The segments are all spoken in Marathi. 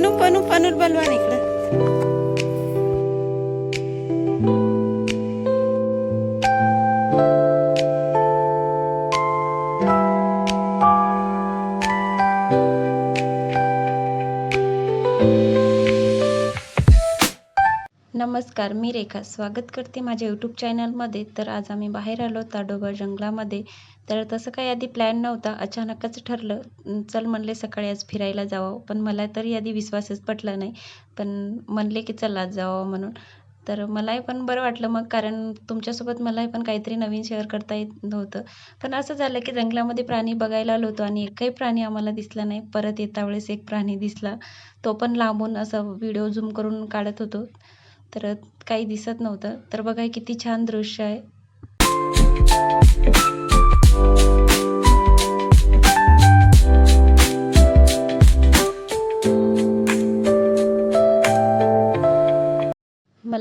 पनू पनू पनूर बलवान इकडं नमस्कार मी रेखा. स्वागत करते माझ्या यूट्यूब चॅनलमध्ये तर आज आम्ही बाहेर आलो ताडोबा जंगलामध्ये. तर तसं काही आधी प्लॅन नव्हता. अचानकच ठरलं चल म्हणले सकाळी आज फिरायला जावं. पण मला तरी आधी विश्वासच पटला नाही. पण म्हणले की चल आज जावं म्हणून. तर मलाही पण बरं वाटलं मग कारण तुमच्यासोबत मलाही पण काहीतरी नवीन शेअर करता येत नव्हतं. पण असं झालं की जंगलामध्ये प्राणी बघायला आलो होतो आणि एकही प्राणी आम्हाला दिसला नाही. परत येता वेळेस एक प्राणी दिसला. तो पण लांबून असं व्हिडिओ झूम करून काढत होतो. तर काही दिसत नव्हतं. तर बघा किती छान दृश्य आहे.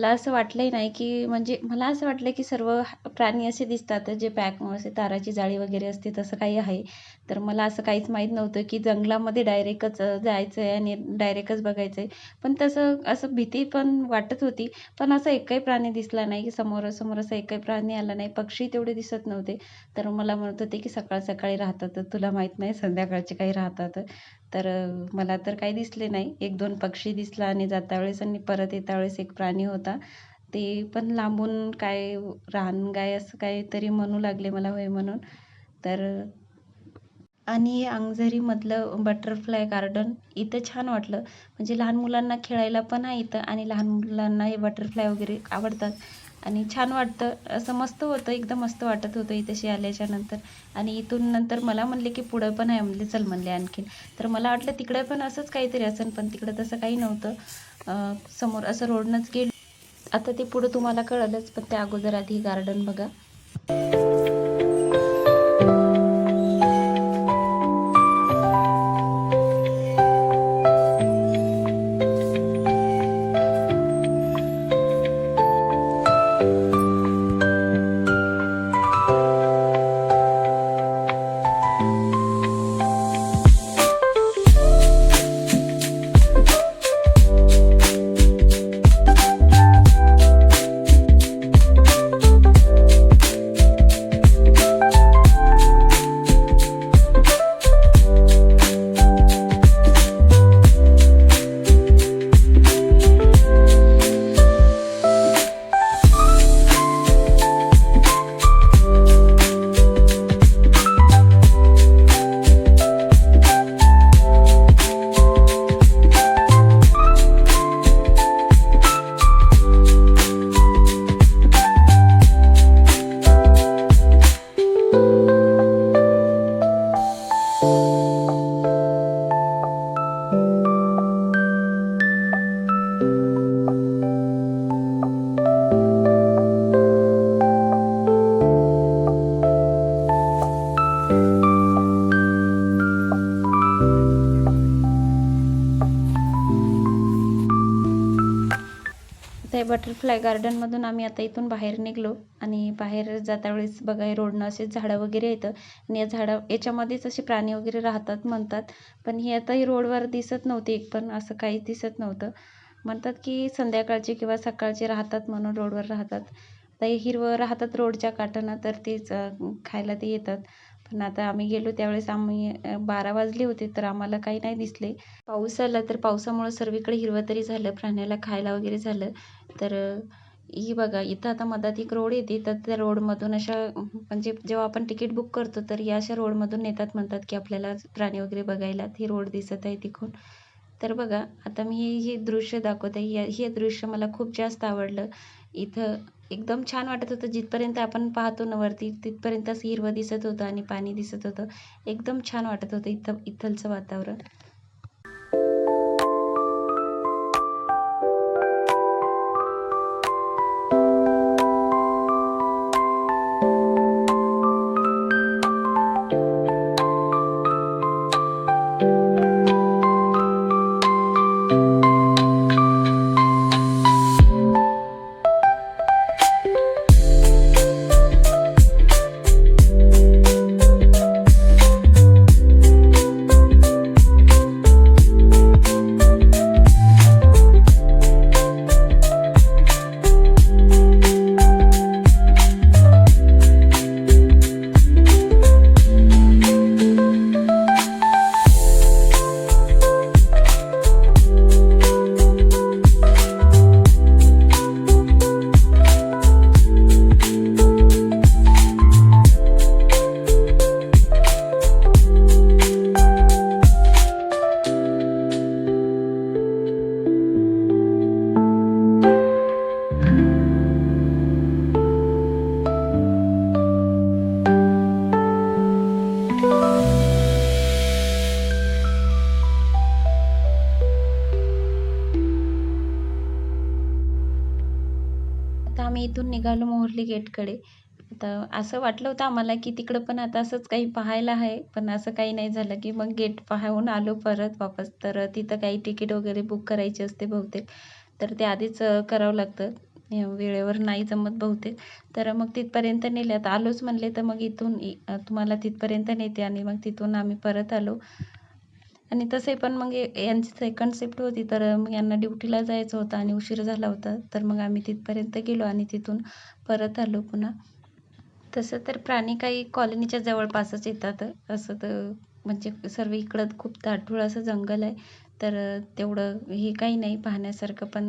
मला असं वाटलंही नाही की म्हणजे मला असं वाटलं की सर्व प्राणी असे दिसतात जे पॅक असे ताराची जाळी वगैरे असते तसं काही आहे. तर मला असं काहीच माहीत नव्हतं की जंगलामध्ये डायरेक्टच जायचं आहे आणि डायरेक्टच बघायचं आहे पण तसं असं भीती पण वाटत होती. पण असं एकही प्राणी दिसला नाही की समोरासमोर असं एकही प्राणी आला नाही. पक्षी तेवढे दिसत नव्हते. तर मला म्हणत होते की सकाळ सकाळी राहतात. तुला माहीत नाही संध्याकाळचे काही राहतात. तर मला तर काही दिसले नाही. एक दोन पक्षी दिसला आणि जाता वेळेस आणि परत येता वेळेस एक प्राणी होता. ते पण लांबून काय रानगाय असं काहीतरी म्हणू लागले मला होय म्हणून. तर आणि हे अंगझरीमधलं बटरफ्लाय गार्डन इथं छान वाटलं. म्हणजे लहान मुलांना खेळायला पण आहे इथं आणि लहान मुलांना हे बटरफ्लाय वगैरे आवडतात. आणि छान वाटतं. असं मस्त होतं. एकदम मस्त वाटत होतं इथेशी आल्याच्यानंतर. आणि इथून नंतर मला म्हणले की पुढं पण आहे म्हणले चल म्हणले आणखीन. तर मला वाटलं तिकडे पण असंच काहीतरी असेल पण तिकडं तसं काही नव्हतं. समोर असं रोडनंच गेलो. आता ते पुढं तुम्हाला कळलंच पण त्या अगोदर आधी गार्डन बघा. आहे. हे बटरफ्लाय गार्डनमधून आम्ही आता इथून बाहेर निघलो आणि बाहेर जाता वेळेस बघा हे रोडनं असे झाडं वगैरे येतं आणि या झाडं याच्यामध्येच असे प्राणी वगैरे राहतात म्हणतात. पण हे आता ही रोडवर दिसत नव्हते एक पण असं काहीच दिसत नव्हतं. म्हणतात की संध्याकाळचे किंवा सकाळचे राहतात म्हणून रोडवर राहतात. आता हे हिरवं राहतात रोडच्या काठानं तर तेच खायला ते येतात. पण आता आम्ही गेलो त्यावेळेस आम्ही बारा वाजले होते तर आम्हाला काही नाही दिसले. पाऊस आला तर पावसामुळं सर्वीकडे हिरवं तरी झालं प्राण्याला खायला वगैरे झालं. तर ही बघा इथं आता मधात एक रोड येते तर त्या रोडमधून अशा म्हणजे जेव्हा आपण तिकीट बुक करतो तर या अशा रोडमधून नेतात म्हणतात की आपल्याला प्राणी वगैरे बघायला ती रोड दिसत आहे तिकडून. तर बघा आता मी हे हे दृश्य दाखवते. हे हे दृश्य मला खूप जास्त आवडलं. इथं एकदम छान वाटत होतं. जिथपर्यंत आपण पाहतो ना वरती तिथपर्यंतच हिरवं दिसत होतं आणि पाणी दिसत होतं. एकदम छान वाटत होतं इथं इथलचं वातावरण. आम्ही इथून निघालो मोहर्ली गेटकडे. आता असं वाटलं होतं आम्हाला की तिकडं पण आता असंच काही पाहायला आहे पण असं काही नाही झालं की मग गेट पाहून आलो परत वापस. तर तिथं काही तिकीट वगैरे बुक करायची असते बहुतेक. तर ते आधीच करावं लागतं. वेळेवर नाही जमत बहुतेक. तर मग तिथपर्यंत नेले आता आलोच म्हणले तर मग इथून तुम्हाला तिथपर्यंत नेते आणि मग तिथून आम्ही परत आलो. आणि तसे पण मग यांची सेकंड शिफ्ट होती तर मग यांना ड्युटीला जायचं होतं आणि उशीर झाला होता. तर मग आम्ही तिथपर्यंत गेलो आणि तिथून परत आलो पुन्हा. तसं तर प्राणी काही कॉलनीच्या जवळपासच येतात. असं तर म्हणजे सर्व इकडं खूप दाटूळ असं जंगल आहे. तर तेवढं हे काही नाही पाहण्यासारखं पण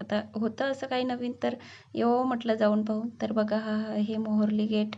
आता होतं असं काही नवीन तर येऊ म्हटलं जाऊन पाहून. तर बघा हा हे मोहरली गेट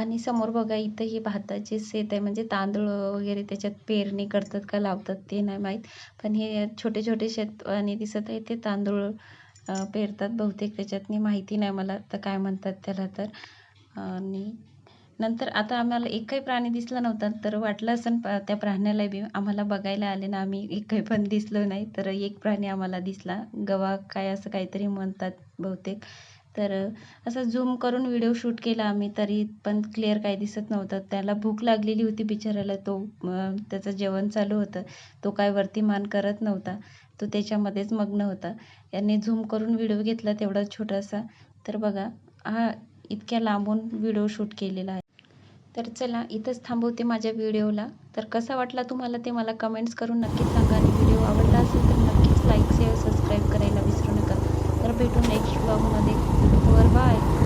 आणि समोर बघा इथं ही भाताचे शेत आहे. म्हणजे तांदूळ वगैरे त्याच्यात पेरणी करतात का लावतात ते नाही माहीत. पण हे छोटे छोटे शेत आणि दिसत आहे ते तांदूळ पेरतात बहुतेक. त्याच्यातनी माहिती नाही मला तर काय म्हणतात त्याला तर. आणि नंतर आता आम्हाला एकही प्राणी दिसला नव्हता तर वाटलं असं त्या प्राण्याला बी. आम्हाला बघायला आले ना आम्ही एकही पण दिसलो नाही. तर एक प्राणी आम्हाला दिसला. गवा काय असं काहीतरी म्हणतात बहुतेक. तर असं झूम करून व्हिडिओ शूट केला आम्ही तरी पण क्लिअर काही दिसत नव्हतं. त्याला भूक लागलेली होती बिचाऱ्याला तो त्याचं जेवण चालू होतं. तो काय वरती मान करत नव्हता. तो त्याच्यामध्येच मग्न होता. यांनी झूम करून व्हिडिओ घेतला तेवढा छोटासा. तर बघा हा इतक्या लांबून व्हिडिओ शूट केलेला आहे. तर चला इथंच थांबवते माझ्या व्हिडिओला तर कसा वाटला तुम्हाला ते मला कमेंट्स करून नक्कीच सांगा. आणि व्हिडिओ आवडला असेल तर नक्कीच लाईक शेअर सबस्क्राईब करायला विसरू नका. तर भेटू नेक्स्ट ब्लॉगमध्ये nearby.